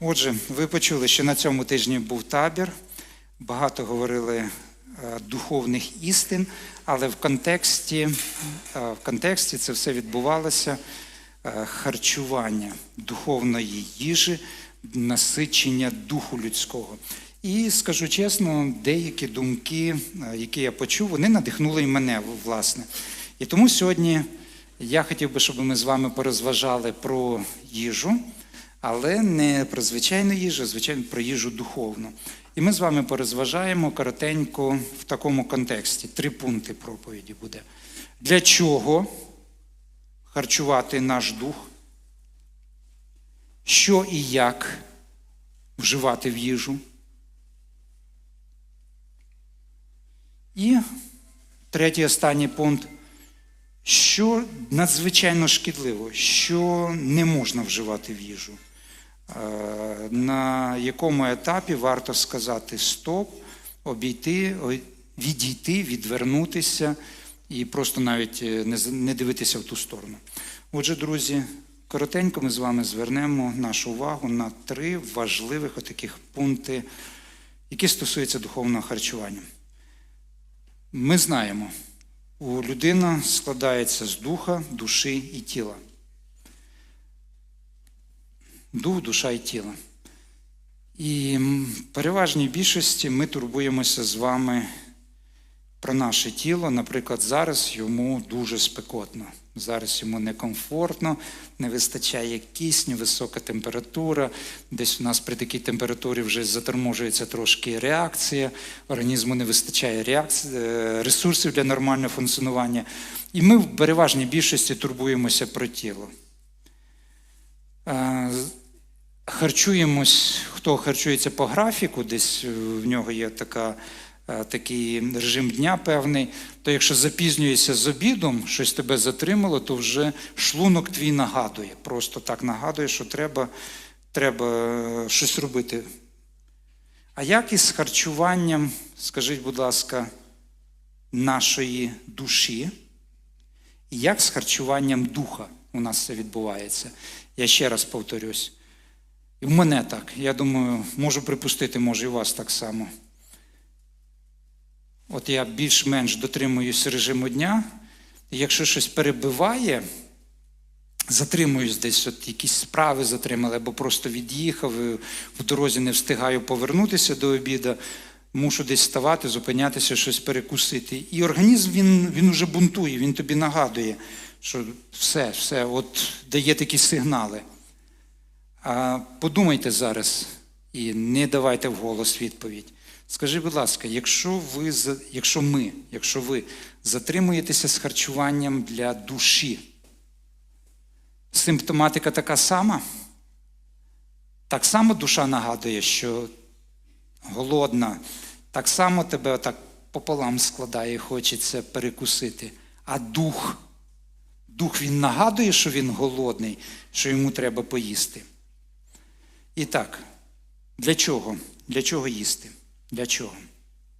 Отже, ви почули, що на цьому тижні був табір. Багато говорили е, духовних істин, але в контексті, е, в контексті це все відбувалося е, харчування духовної їжі, насичення духу людського. І скажу чесно, деякі думки, які я почув, вони надихнули і мене, власне. І тому сьогодні я хотів би, щоб ми з вами порозважали про їжу, але не про звичайну їжу, а звичайно про їжу духовну. І ми з вами порозважаємо коротенько в такому контексті. Три пункти проповіді буде. Для чого харчувати наш дух? Що і як вживати в їжу? І третій останній пункт. Що надзвичайно шкідливо, що не можна вживати в їжу, на якому етапі варто сказати стоп, обійти, відійти, відвернутися і просто навіть е, не дивитися в ту сторону. Отже, друзі, коротенько ми з вами звернемо нашу увагу на три важливих отаких пункти, які стосуються духовного харчування. Ми знаємо, у людина складається з духа, душі і тіла. Дух, душа і тіло. І в переважній більшості ми турбуємося з вами про наше тіло. Наприклад, зараз йому дуже спекотно. Зараз йому некомфортно, не вистачає кисню, висока температура. Десь у нас при такій температурі вже заторможується трошки реакція, організму не вистачає реакції, е, ресурсів для нормального функціонування. І ми в переважній більшості турбуємося про тіло. Харчуємось, хто харчується по графіку, десь е, в нього є така, е, такий режим дня певний, то якщо запізнюєшся з обідом, щось тебе затримало, то вже шлунок твій нагадує. Просто так нагадує, що треба, треба е, щось робити. А як із харчуванням, скажіть, будь ласка, нашої душі? Як з харчуванням духа у нас це відбувається? Я ще раз повторюсь. І в мене так. Я думаю, можу припустити, може, і вас так само. От я більш-менш дотримуюсь режиму дня, і якщо щось перебиває, затримуюсь десь, от якісь справи затримали, або просто від'їхав, в дорозі не встигаю повернутися до обіду, мушу десь вставати, зупинятися, щось перекусити. І організм він, він вже бунтує, він тобі нагадує, що все, все, от дає такі сигнали. Подумайте зараз і не давайте вголос відповідь. Скажіть, будь ласка, якщо ви, якщо ми, якщо ви затримуєтеся з харчуванням для душі, симптоматика така сама? Так само душа нагадує, що голодна, так само тебе отак пополам складає і хочеться перекусити. А дух, дух він нагадує, що він голодний, що йому треба поїсти. І так, для чого? Для чого їсти? Для чого?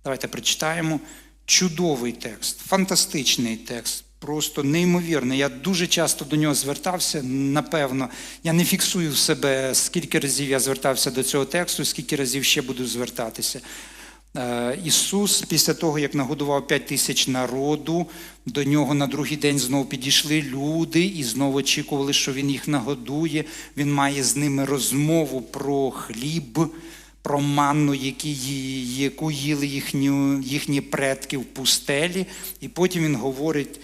Давайте прочитаємо чудовий текст, фантастичний текст, просто неймовірний. Я дуже часто до нього звертався. Напевно, я не фіксую в себе, скільки разів я звертався до цього тексту, скільки разів ще буду звертатися. Е, Ісус, після того, як нагодував п'ять тисяч народу, до нього на другий день знову підійшли люди і знову очікували, що Він їх нагодує. Він має з ними розмову про хліб, про манну, яку їли їхні, їхні предки в пустелі. І потім він говорить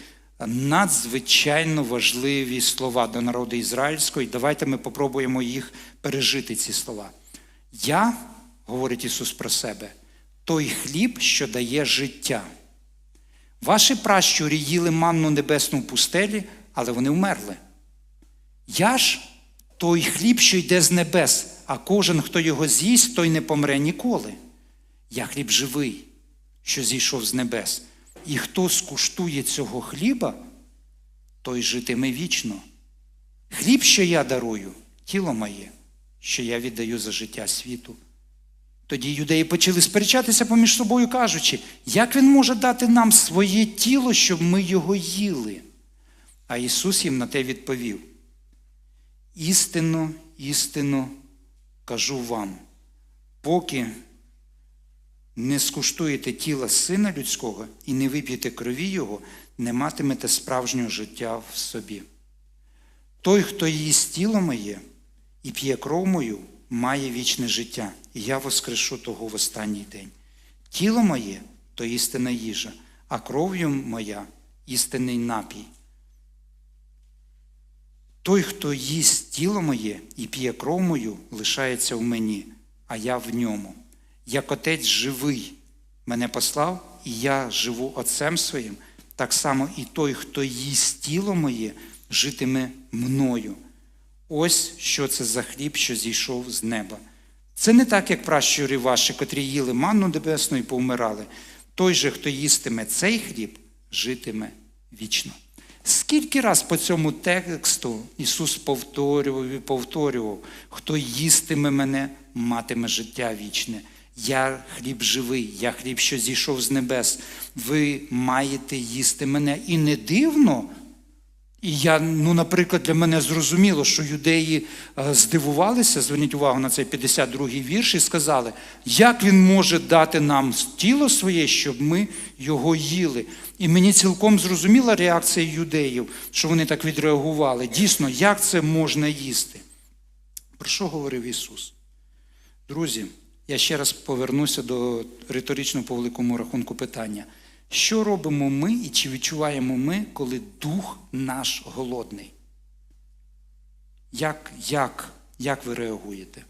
надзвичайно важливі слова до народу ізраїльського. І давайте ми попробуємо їх пережити, ці слова. Я, говорить Ісус про себе, той хліб, що дає життя. Ваші пращурі їли манну небесну в пустелі, але вони вмерли. Я ж той хліб, що йде з небес, а кожен, хто його з'їсть, той не помре ніколи. Я хліб живий, що зійшов з небес. І хто скуштує цього хліба, той житиме вічно. Хліб, що я дарую, тіло моє, що я віддаю за життя світу. Тоді юдеї почали сперечатися поміж собою, кажучи, як він може дати нам своє тіло, щоб ми його їли? А Ісус їм на те відповів: істинно, істинно кажу вам, поки не скуштуєте тіла сина людського і не вип'єте крові Його, не матимете справжнього життя в собі. Той, хто їсть тіло моє і п'є кров мою, має вічне життя, і я воскрешу того в останній день. Тіло моє то істинна їжа, а кров'ю моя істинний напій. Той, хто їсть тіло моє і п'є кров мою, лишається в мені, а я в ньому. Як отець живий мене послав, і я живу Отцем своїм, так само і той, хто їсть тіло моє, житиме мною. Ось що це за хліб, що зійшов з неба. Це не так, як пращури ваші, котрі їли манну небесну і повмирали. Той же, хто їстиме цей хліб, житиме вічно. Скільки раз по цьому тексту Ісус повторював і повторював, хто їстиме мене, матиме життя вічне. Я хліб живий, я хліб, що зійшов з небес. Ви маєте їсти мене. І не дивно, і я, ну, наприклад, для мене зрозуміло, що юдеї е, здивувалися, зверніть увагу на цей 52-й вірш, і сказали, як він може дати нам тіло своє, щоб ми його їли. І мені цілком зрозуміла реакція юдеїв, що вони так відреагували. Дійсно, як це можна їсти? Про що говорив Ісус? Друзі, я ще раз повернуся до риторичного по великому рахунку питання. Що робимо ми і чи відчуваємо ми, коли дух наш голодний? Як, як, як ви реагуєте?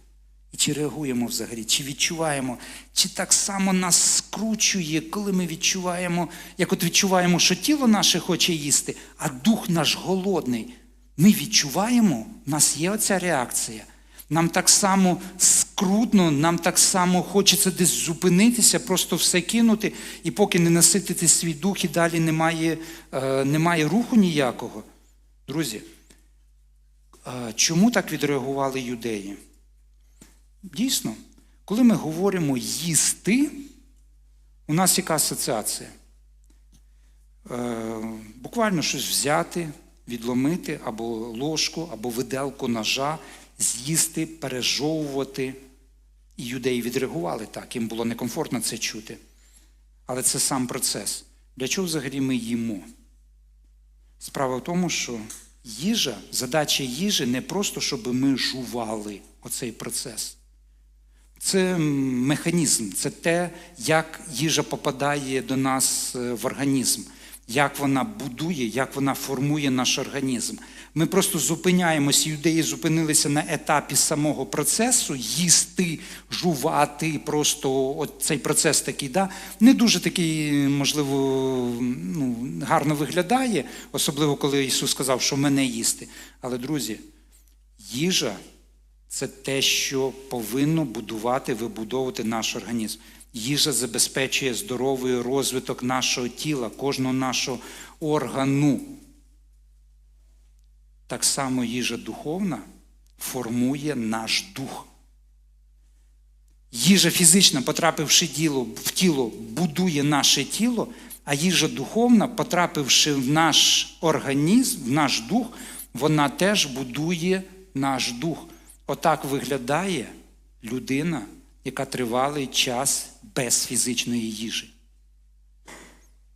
І чи реагуємо взагалі? Чи відчуваємо, чи так само нас скручує, коли ми відчуваємо, як от відчуваємо, що тіло наше хоче їсти, а дух наш голодний. Ми відчуваємо, в нас є оця реакція. Нам так само скрутно, нам так само хочеться десь зупинитися, просто все кинути, і поки не наситити свій дух, і далі немає, е, немає руху ніякого. Друзі, е, чому так відреагували юдеї? Дійсно, коли ми говоримо їсти, у нас яка асоціація? Е, буквально щось взяти, відломити або ложку, або виделку ножа, з'їсти, пережовувати. І юдеї відреагували так, їм було некомфортно це чути. Але це сам процес. Для чого взагалі ми їмо? Справа в тому, що їжа, задача їжі не просто, щоб ми жували оцей процес. Це механізм, це те, як їжа попадає до нас е, в організм, як вона будує, як вона формує наш організм. Ми просто зупиняємося, юдеї зупинилися на етапі самого процесу, їсти, жувати, просто от цей процес такий, да, не дуже такий, можливо, ну, гарно виглядає, особливо коли Ісус сказав, що мене їсти. Але, друзі, їжа це те, що повинно будувати, вибудовувати наш організм. Їжа забезпечує здоровий розвиток нашого тіла, кожного нашого органу. Так само їжа духовна формує наш дух. Їжа фізична, потрапивши в тіло, будує наше тіло, а їжа духовна, потрапивши в наш організм, в наш дух, вона теж будує наш дух. Отак виглядає людина, яка тривалий час без фізичної їжі.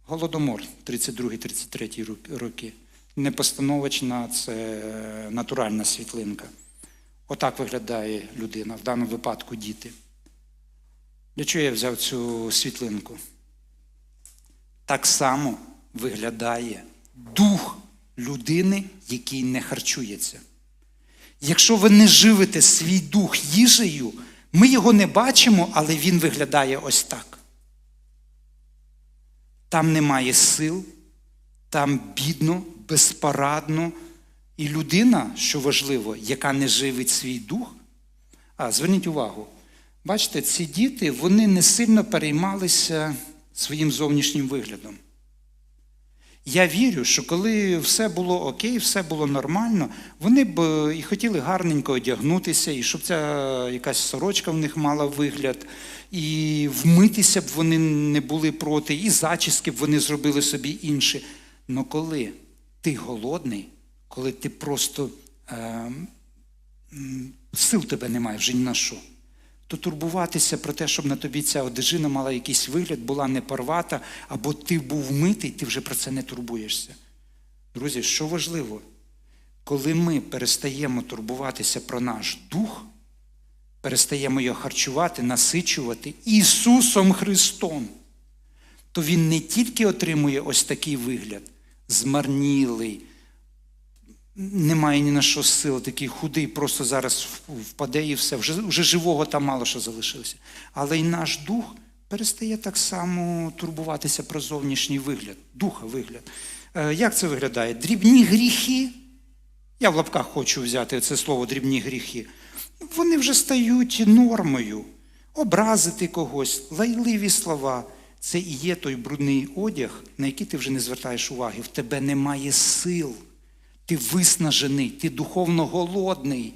Голодомор 32-33 роки. Не постановочна, це натуральна світлинка. Отак виглядає людина, в даному випадку діти. Для чого я взяв цю світлинку? Так само виглядає дух людини, який не харчується. Якщо ви не живете свій дух їжею, ми його не бачимо, але він виглядає ось так. Там немає сил, там бідно, безпорадно. І людина, що важливо, яка не живить свій дух. А зверніть увагу, бачите, ці діти вони не сильно переймалися своїм зовнішнім виглядом. Я вірю, що коли все було окей, все було нормально, вони б і хотіли гарненько одягнутися, і щоб ця якась сорочка в них мала вигляд, і вмитися б вони не були проти, і зачіски б вони зробили собі інші. Но коли ти голодний, коли ти просто е, сил тебе немає вже ні на що. То турбуватися про те, щоб на тобі ця одежина мала якийсь вигляд, була не порвата, або ти був митий, ти вже про це не турбуєшся. Друзі, що важливо, коли ми перестаємо турбуватися про наш дух, перестаємо його харчувати, насичувати Ісусом Христом, то Він не тільки отримує ось такий вигляд, змарнілий, немає ні на що сил, такий худий, просто зараз впаде і все. Вже, вже живого там мало що залишилося. Але й наш дух перестає так само турбуватися про зовнішній вигляд, духа вигляд. Е, Як це виглядає? Дрібні гріхи. Я в лапках хочу взяти це слово дрібні гріхи. Вони вже стають нормою. Образити когось, лайливі слова. Це і є той брудний одяг, на який ти вже не звертаєш уваги. В тебе немає сил. Ти виснажений, ти духовно голодний.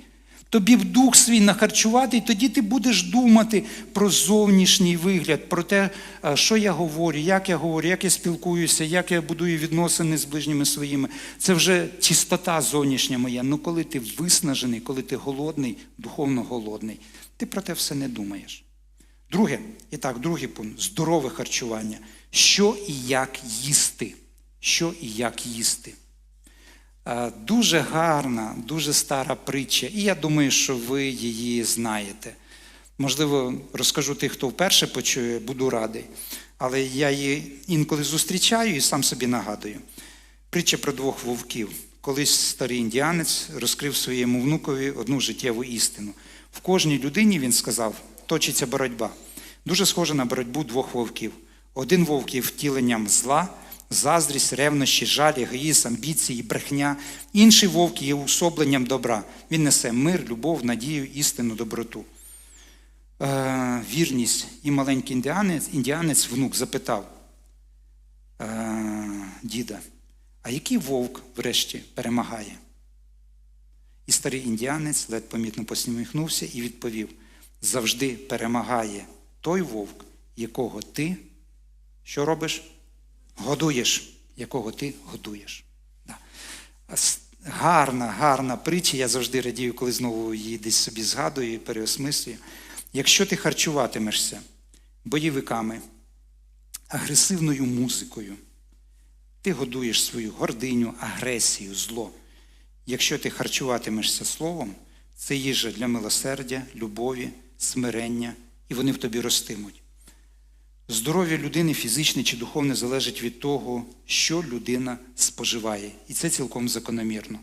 Тобі б дух свій нахарчувати, і тоді ти будеш думати про зовнішній вигляд, про те, що я говорю, як я говорю, як я спілкуюся, як я будую відносини з ближніми своїми. Це вже чистота зовнішня моя. Ну коли ти виснажений, коли ти голодний, духовно голодний, ти про те все не думаєш. Друге, і так, другий пункт здорове харчування. Що і як їсти? Що і як їсти? Е, Дуже гарна, дуже стара притча, і я думаю, що ви її знаєте. Можливо, розкажу тих, хто вперше почує, буду радий. Але я її інколи зустрічаю і сам собі нагадую. Притча про двох вовків. Колись старий індіанець розкрив своєму внукові одну життєву істину. В кожній людині він сказав, точиться боротьба. Дуже схожа на боротьбу двох вовків. Один вовк є втіленням зла, заздрість, ревнощі, жаль, егоїзм, амбіції, брехня. Інший вовк є усобленням добра. Він несе мир, любов, надію, істину, доброту. Е, вірність і маленький індіанець, індіанець внук запитав е, діда, а який вовк врешті перемагає? І старий індіанець ледь помітно посміхнувся і відповів: завжди перемагає той вовк, якого ти що робиш? Годуєш, якого ти годуєш. Да. Гарна, гарна притча. Я завжди радію, коли знову її десь собі згадую і переосмислюю. Якщо ти харчуватимешся бойовиками, агресивною музикою, ти годуєш свою гординю, агресію, зло. Якщо ти харчуватимешся словом, це їжа для милосердя, любові, смирення, і вони в тобі ростимуть. Здоров'я людини фізичне чи духовне залежить від того, що людина споживає. І це цілком закономірно.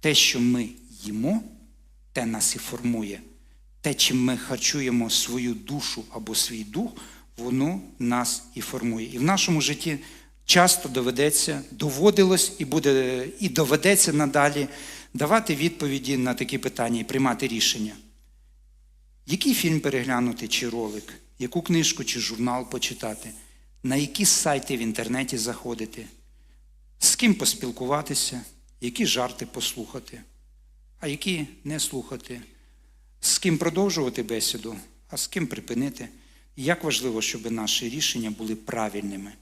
Те, що ми їмо, те нас і формує. Те, чим ми харчуємо свою душу або свій дух, воно нас і формує. І в нашому житті часто доведеться, доводилось і буде, і доведеться надалі давати відповіді на такі питання і приймати рішення. Який фільм переглянути чи ролик, яку книжку чи журнал почитати, на які сайти в інтернеті заходити, з ким поспілкуватися, які жарти послухати, а які не слухати, з ким продовжувати бесіду, а з ким припинити. Як важливо, щоб наші рішення були правильними,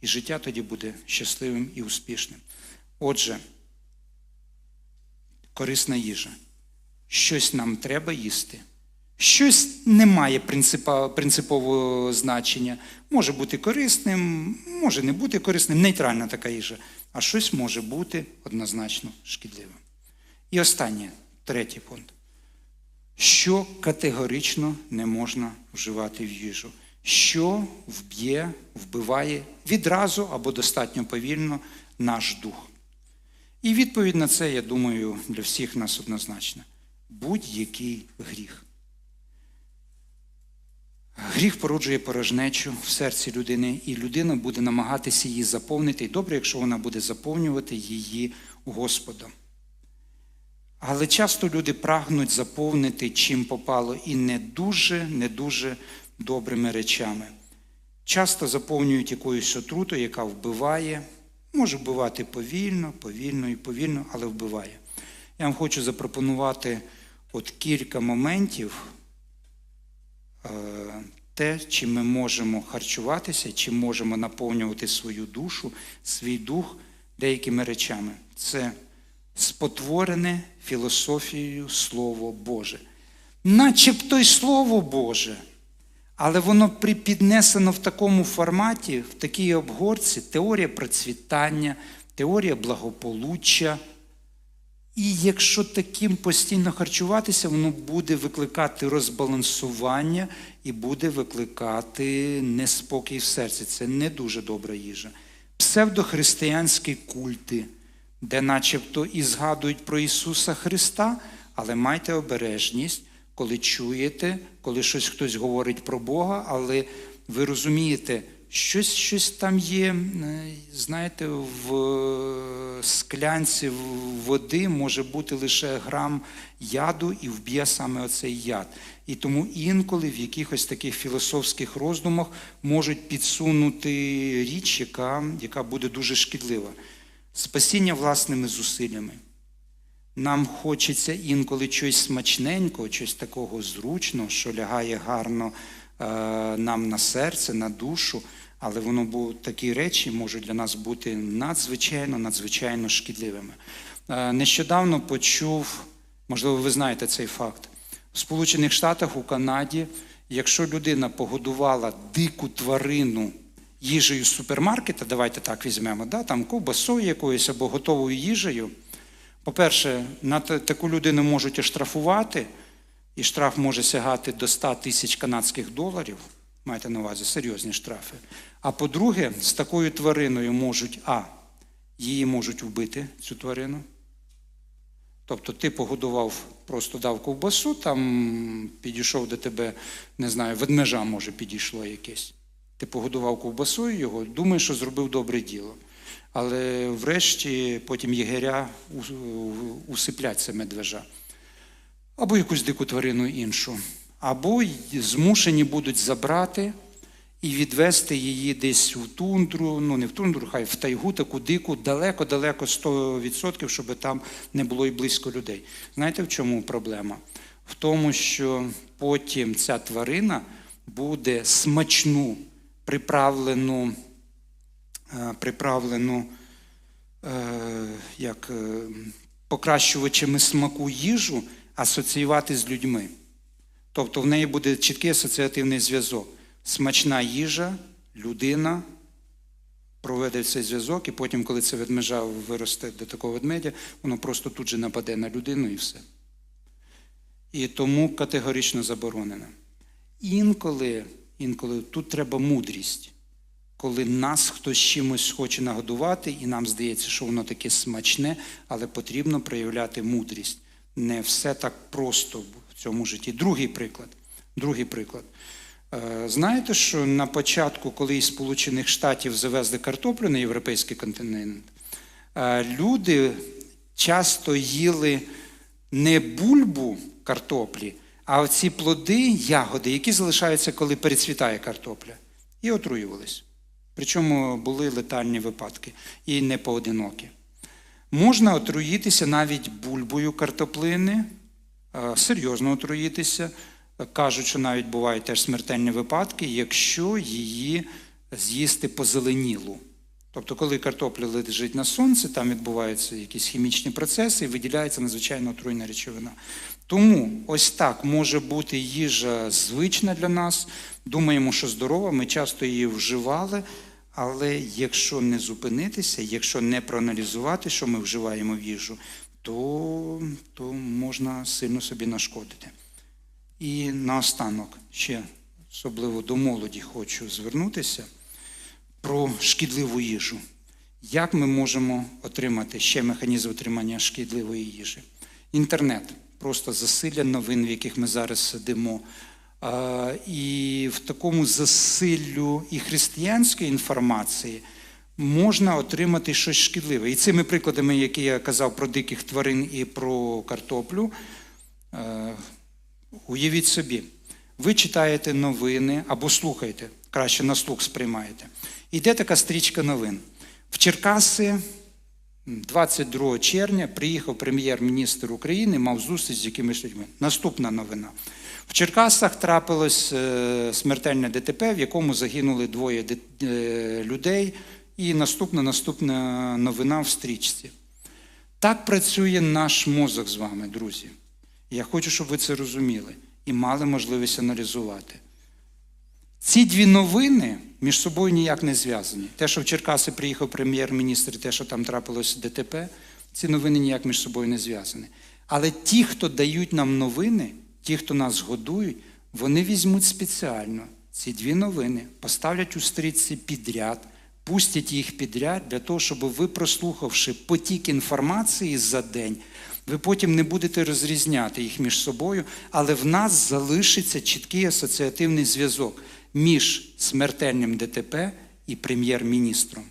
і життя тоді буде щасливим і успішним. Отже, корисна їжа. Щось нам треба їсти. Щось не має принципового значення. Може бути корисним, може не бути корисним, нейтральна така їжа. А щось може бути однозначно шкідливим. І останнє, третій пункт. Що категорично не можна вживати в їжу? Що вб'є, вбиває відразу або достатньо повільно наш дух? І відповідь на це, я думаю, для всіх нас однозначна. Будь-який гріх. Гріх породжує порожнечу в серці людини, і людина буде намагатися її заповнити. І добре, якщо вона буде заповнювати її Господом. Але часто люди прагнуть заповнити чим попало і не дуже, не дуже добрими речами. Часто заповнюють якоюсь отрутою, яка вбиває, може вбивати повільно, повільно і повільно, але вбиває. Я вам хочу запропонувати от кілька моментів, те, чим ми можемо харчуватися, чим можемо наповнювати свою душу, свій дух деякими речами. Це спотворене філософією Слово Боже. Начебто й Слово Боже, але воно при- піднесено в такому форматі, в такій обгорці, теорія процвітання, теорія благополуччя. І якщо таким постійно харчуватися, воно буде викликати розбалансування і буде викликати неспокій в серці. Це не дуже добра їжа. Псевдохристиянські культи, де начебто і згадують про Ісуса Христа, але майте обережність, коли чуєте, коли щось хтось говорить про Бога, але ви розумієте, щось, щось там є, е, знаєте, в е, склянці води може бути лише грам яду і вб'є саме оцей яд. І тому інколи в якихось таких філософських роздумах можуть підсунути річ, яка, яка буде дуже шкідлива. Спасіння власними зусиллями. Нам хочеться інколи чогось смачненького, чогось такого зручного, що лягає гарно нам на серце, на душу, але воно бу- такі речі можуть для нас бути надзвичайно, надзвичайно шкідливими. Е, нещодавно почув, можливо, ви знаєте цей факт. В Сполучених Штатах у Канаді, якщо людина погодувала дику тварину їжею з супермаркета, давайте так візьмемо, да, там ковбасою якоюсь або готовою їжею. По-перше, на та- таку людину можуть оштрафувати, і штраф може сягати до 100 тисяч канадських доларів. Майте на увазі серйозні штрафи. А по-друге, з такою твариною можуть А. Її можуть вбити, цю тварину. Тобто ти погодував, просто дав ковбасу, там підійшов до тебе, не знаю, ведмежа може підійшло якесь. Ти погодував ковбасою його, думаєш, що зробив добре діло. Але врешті потім єгеря усиплять це медвежа. Або якусь дику тварину іншу. Або змушені будуть забрати і відвести її десь в тундру, ну не в тундру, хай в тайгу, таку дику, далеко-далеко 100%, щоб там не було і близько людей. Знаєте, в чому проблема? В тому, що потім ця тварина буде смачну, приправлену, е, приправлену е, як е, покращувачами смаку їжу асоціювати з людьми. Тобто в неї буде чіткий асоціативний зв'язок. Смачна їжа, людина проведе цей зв'язок, і потім, коли це ведмежа виросте до такого ведмедя, воно просто тут же нападе на людину і все. І тому категорично заборонено. Інколи, інколи тут треба мудрість, коли нас хтось чимось хоче нагодувати, і нам здається, що воно таке смачне, але потрібно проявляти мудрість. Не все так просто в цьому житті. Другий приклад. Другий приклад. Е, Знаєте, що на початку, коли із Сполучених Штатів завезли картоплю на європейський континент, е, люди часто їли не бульбу картоплі, а оці плоди, ягоди, які залишаються, коли перецвітає картопля, і отруювались. Причому були летальні випадки і не поодинокі. Можна отруїтися навіть бульбою картоплини, е, серйозно отруїтися. Кажуть, що навіть бувають теж смертельні випадки, якщо її з'їсти позеленілу. Тобто, коли картопля лежить на сонці, там відбуваються якісь хімічні процеси і виділяється надзвичайно отруйна речовина. Тому ось так може бути їжа звична для нас. Думаємо, що здорова, ми часто її вживали, але якщо не зупинитися, якщо не проаналізувати, що ми вживаємо в їжу, то, то можна сильно собі нашкодити. І наостанок ще особливо до молоді хочу звернутися про шкідливу їжу. Як ми можемо отримати ще механізм отримання шкідливої їжі? Інтернет просто засилля новин, в яких ми зараз сидимо. І в такому засиллю і християнської інформації можна отримати щось шкідливе. І цими прикладами, які я казав про диких тварин і про картоплю, е, Уявіть собі, ви читаєте новини або слухаєте, краще на слух сприймаєте. Іде така стрічка новин. В Черкаси 22 червня приїхав прем'єр-міністр України, мав зустріч з якимись людьми. Наступна новина. В Черкасах трапилось е, смертельне ДТП, в якому загинули двоє е, людей. І наступна наступна новина в стрічці. Так працює наш мозок з вами, друзі. Я хочу, щоб ви це розуміли і мали можливість аналізувати. Ці дві новини між собою ніяк не зв'язані. Те, що в Черкаси приїхав прем'єр-міністр, те, що там трапилось ДТП, ці новини ніяк між собою не зв'язані. Але ті, хто дають нам новини, ті, хто нас годують, вони візьмуть спеціально ці дві новини, поставлять у стрічці підряд, пустять їх підряд для того, щоб ви, прослухавши потік інформації за день, ви потім не будете розрізняти їх між собою, але в нас залишиться чіткий асоціативний зв'язок між смертельним ДТП і прем'єр-міністром.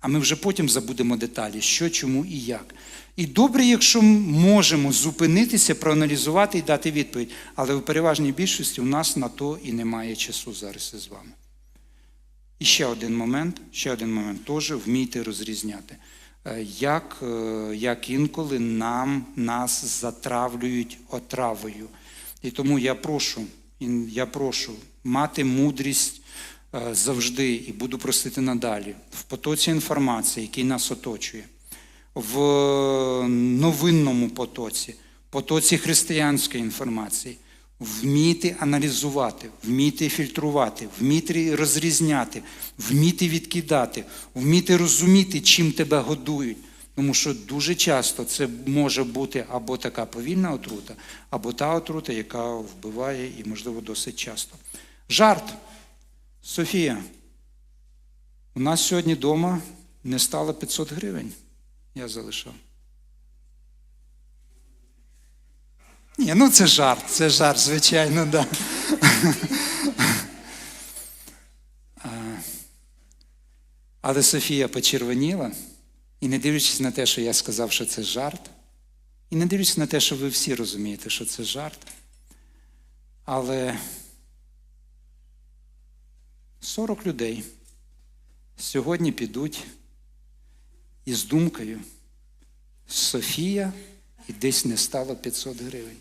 А ми вже потім забудемо деталі, що, чому і як. І добре, якщо можемо зупинитися, проаналізувати і дати відповідь. Але в переважній більшості у нас на то і немає часу зараз із вами. І ще один момент, ще один момент, теж вмійте розрізняти. Е, Як, е, як інколи нам нас затравлюють отравою. І тому я прошу, я прошу мати мудрість е, завжди і буду просити надалі в потоці інформації, який нас оточує, в новинному потоці, потоці християнської інформації, вміти аналізувати, вміти фільтрувати, вміти розрізняти, вміти відкидати, вміти розуміти, чим тебе годують. Тому що дуже часто це може бути або така повільна отрута, або та отрута, яка вбиває і, можливо, досить часто. Жарт. Софія, у нас сьогодні вдома не стало 500 гривень. Я залишав. Ні, ну це жарт, це жарт, звичайно, да. Але Софія почервоніла, і не дивлячись на те, що я сказав, що це жарт, і не дивлячись на те, що ви всі розумієте, що це жарт. Але 40 людей сьогодні підуть із думкою Софія і десь не стало 500 гривень.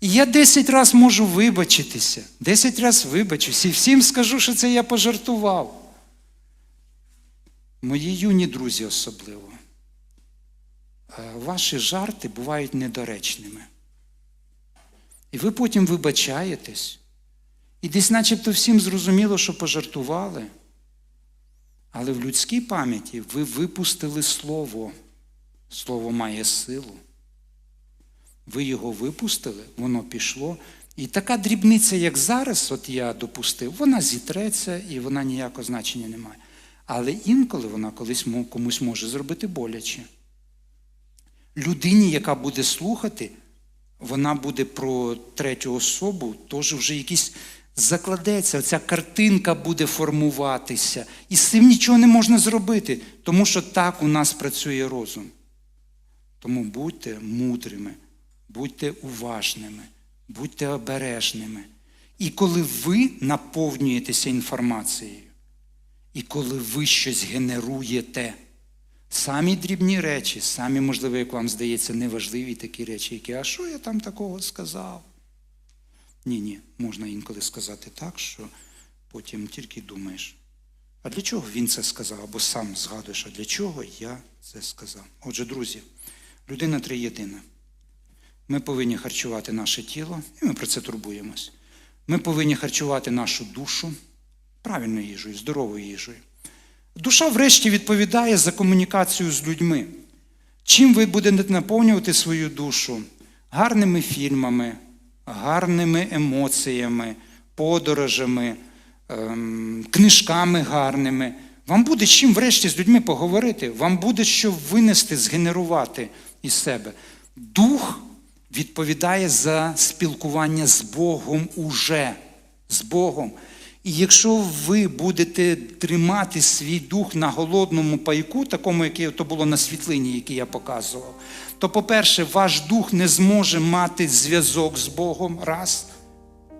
І я 10 разів можу вибачитися, 10 разів вибачусь і всім скажу, що це я пожартував. Мої юні друзі особливо. е, Ваші жарти бувають недоречними. І ви потім вибачаєтесь. І десь начебто всім зрозуміло, що пожартували. Але в людській пам'яті ви випустили слово. Слово має силу. Ви його випустили, воно пішло. І така дрібниця, як зараз, от я допустив, вона зітреться і вона ніякого значення не має. Але інколи вона колись комусь може зробити боляче. Людині, яка буде слухати, вона буде про третю особу, теж вже якісь закладеться, ця картинка буде формуватися. І з цим нічого не можна зробити, тому що так у нас працює розум. Тому будьте мудрими, будьте уважними, будьте обережними. І коли ви наповнюєтеся інформацією, і коли ви щось генеруєте, самі дрібні речі, самі, можливо, як вам здається, неважливі такі речі, які, а що я там такого сказав? Ні, ні, можна інколи сказати так, що потім тільки думаєш, а для чого він це сказав? Або сам згадуєш, а для чого я це сказав? Отже, друзі, людина триєдина. Ми повинні харчувати наше тіло, і ми про це турбуємось. Ми повинні харчувати нашу душу правильною їжею, здоровою їжею. Душа, врешті, відповідає за комунікацію з людьми. Чим ви будете наповнювати свою душу? Гарними фільмами, гарними емоціями, подорожами, ем, книжками гарними. Вам буде чим врешті з людьми поговорити, вам буде що винести, згенерувати із себе. Дух відповідає за спілкування з Богом уже. З Богом. І якщо ви будете тримати свій дух на голодному пайку, такому, яке то було на світлині, який я показував, то, по-перше, ваш дух не зможе мати зв'язок з Богом раз.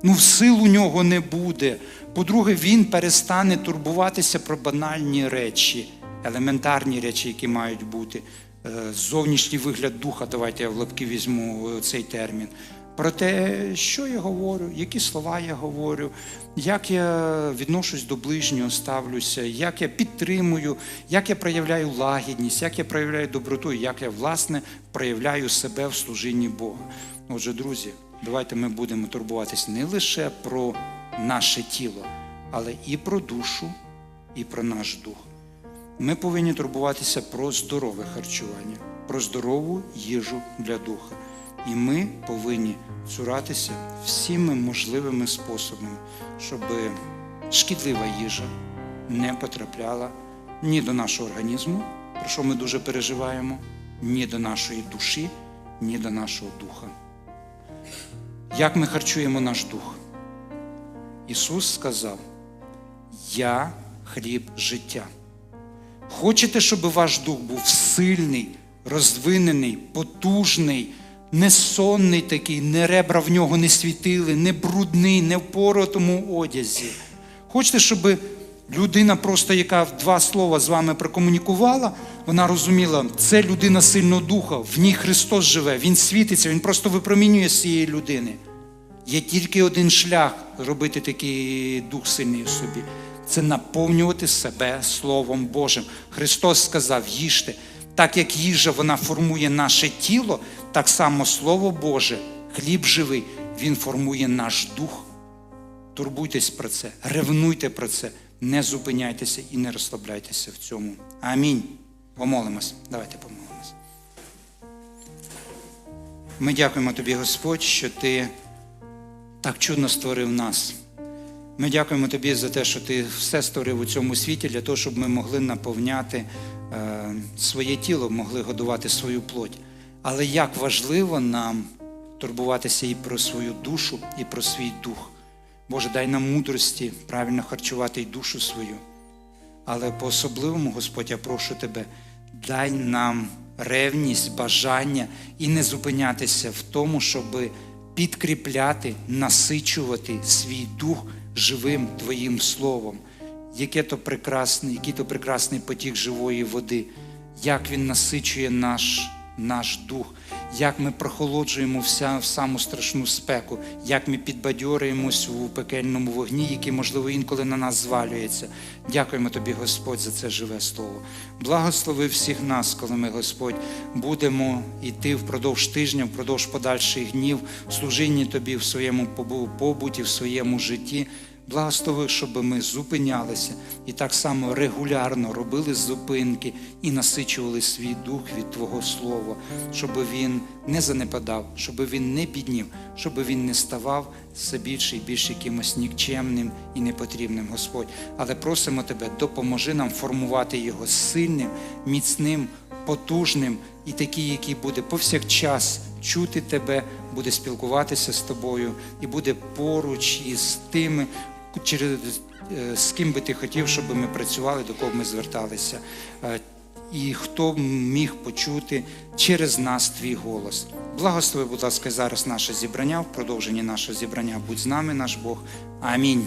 Ну, сил у нього не буде. По-друге, він перестане турбуватися про банальні речі, елементарні речі, які мають бути. Е, Зовнішній вигляд духа, давайте я в лапки візьму е, цей термін. Про те, що я говорю, які слова я говорю, як я відношусь до ближнього, ставлюся, як я підтримую, як я проявляю лагідність, як я проявляю доброту, як я, власне, проявляю себе в служінні Бога. Отже, друзі, давайте ми будемо турбуватися не лише про наше тіло, але і про душу, і про наш дух. Ми повинні турбуватися про здорове харчування, про здорову їжу для духа. І ми повинні цуратися всіми можливими способами, щоб шкідлива їжа не потрапляла ні до нашого організму, про що ми дуже переживаємо, ні до нашої душі, ні до нашого духа. Як ми харчуємо наш дух? Ісус сказав: Я хліб життя. Хочете, щоб ваш дух був сильний, розвинений, потужний, не сонний такий, не ребра в нього не світили, не брудний, не в поротому одязі. Хочете, щоб людина, просто яка в два слова з вами прокомунікувала, вона розуміла, це людина сильного духа, в ній Христос живе, Він світиться, Він просто випромінює з цієї людини. Є тільки один шлях робити такий дух сильний у собі. Це наповнювати себе Словом Божим. Христос сказав: їжте. Так як їжа вона формує наше тіло, так само Слово Боже, хліб живий, Він формує наш дух. Турбуйтесь про це, ревнуйте про це, не зупиняйтеся і не розслабляйтеся в цьому. Амінь. Помолимось. Давайте помолимось. Ми дякуємо тобі, Господь, що ти так чудно створив нас. Ми дякуємо тобі за те, що ти все створив у цьому світі для того, щоб ми могли наповняти е, своє тіло, могли годувати свою плоть. Але як важливо нам турбуватися і про свою душу, і про свій дух. Боже, дай нам мудрості правильно харчувати і душу свою. Але по-особливому, Господь, я прошу Тебе, дай нам ревність, бажання і не зупинятися в тому, щоб підкріпляти, насичувати свій дух живим Твоїм Словом. Яке то прекрасний, який то прекрасний потік живої води, як він насичує наш, наш дух, як ми прохолоджуємо вся, в саму страшну спеку, як ми підбадьорюємось у пекельному вогні, який, можливо, інколи на нас звалюється. Дякуємо тобі, Господь, за це живе слово. Благослови всіх нас, коли ми, Господь, будемо йти впродовж тижня, впродовж подальших днів, служінні тобі в своєму побуті, в своєму житті. Благослови, щоб ми зупинялися і так само регулярно робили зупинки і насичували свій дух від Твого Слова, щоб він не занепадав, щоб він не піднів, щоб він не ставав все більше і більше якимось нікчемним і непотрібним, Господь. Але просимо Тебе, допоможи нам формувати його сильним, міцним, потужним і такий, який буде повсякчас чути тебе, буде спілкуватися з тобою і буде поруч із тими, через е, з ким би ти хотів, щоб ми працювали, до кого ми зверталися. Е, І хто міг почути через нас твій голос. Благослови, будь ласка, зараз наше зібрання, в продовженні нашого зібрання. Будь з нами, наш Бог. Амінь.